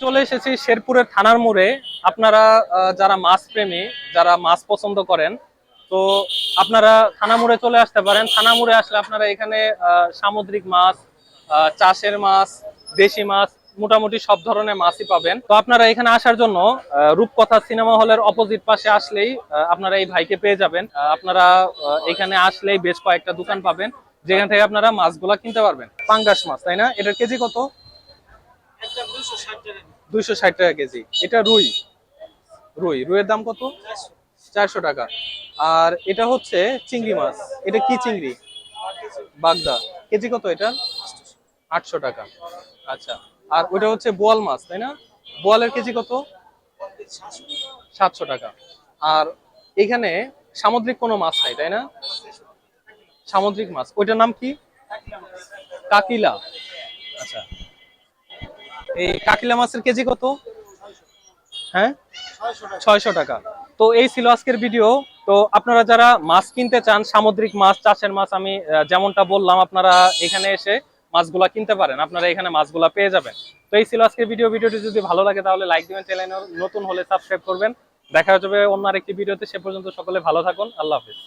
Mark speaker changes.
Speaker 1: চলে এসেছি শেরপুরের থানার মোড়ে। আপনারা যারা মাছ প্রেমী, যারা মাছ পছন্দ করেন, তো আপনারা থানা মোড়ে চলে আসতে পারেন। থানা মোড়ে আসলে আপনারা এখানে সামুদ্রিক মাছ চাষের মাছ, দেশি মাছ, মোটামুটি সব ধরনের মাছই পাবেন। তো আপনারা এখানে আসার জন্য রূপকথা সিনেমা হলের অপোজিট পাশে আসলেই আপনারা এই ভাইকে পেয়ে যাবেন। আপনারা এখানে আসলেই বেশ কয়েকটা দোকান পাবেন, যেখান থেকে আপনারা মাছগুলা কিনতে পারবেন। পাঙ্গাস মাছ, তাই না? এটার কেজি কত? দুইশো ষাট টাকা কেজি। এটা রুই। রুই। রুইয়ের দাম কত? চারশো। টাকা। আর এটা হচ্ছে চিংড়ি মাছ। এটা কি চিংড়ি? বাগদা। কেজি কত এটা? আটশো টাকা। আচ্ছা। আর ওটা হচ্ছে বোয়াল মাছ তাই না? বোয়ালের কেজি কত? সাতশো টাকা। আর এখানে সামুদ্রিক কোনো মাছ নাই তাই না? সামুদ্রিক মাছ। ওইটার নাম কি? কাকিলা। এই কাকিলা মাছের কেজি কত? হ্যাঁ? ছয়শো টাকা। তো এই ছিল আজকের ভিডিও। তো আপনারা যারা মাছ কিনতে চান, সামুদ্রিক মাছ, চাষের মাছ, আমি যেমনটা বললাম, আপনারা এখানে এসে মাছগুলা কিনতে পারেন। আপনারা এখানে মাছগুলা পেয়ে যাবেন। তো এই ছিল আজকের ভিডিও। ভিডিওটি যদি ভালো লাগে, তাহলে লাইক দিবেন, চ্যানেল নতুন হলে সাবস্ক্রাইব করবেন। দেখা যাবে অন্য আরেকটি ভিডিওতে। সে পর্যন্ত সকলে ভালো থাকুন। আল্লাহ হাফিজ।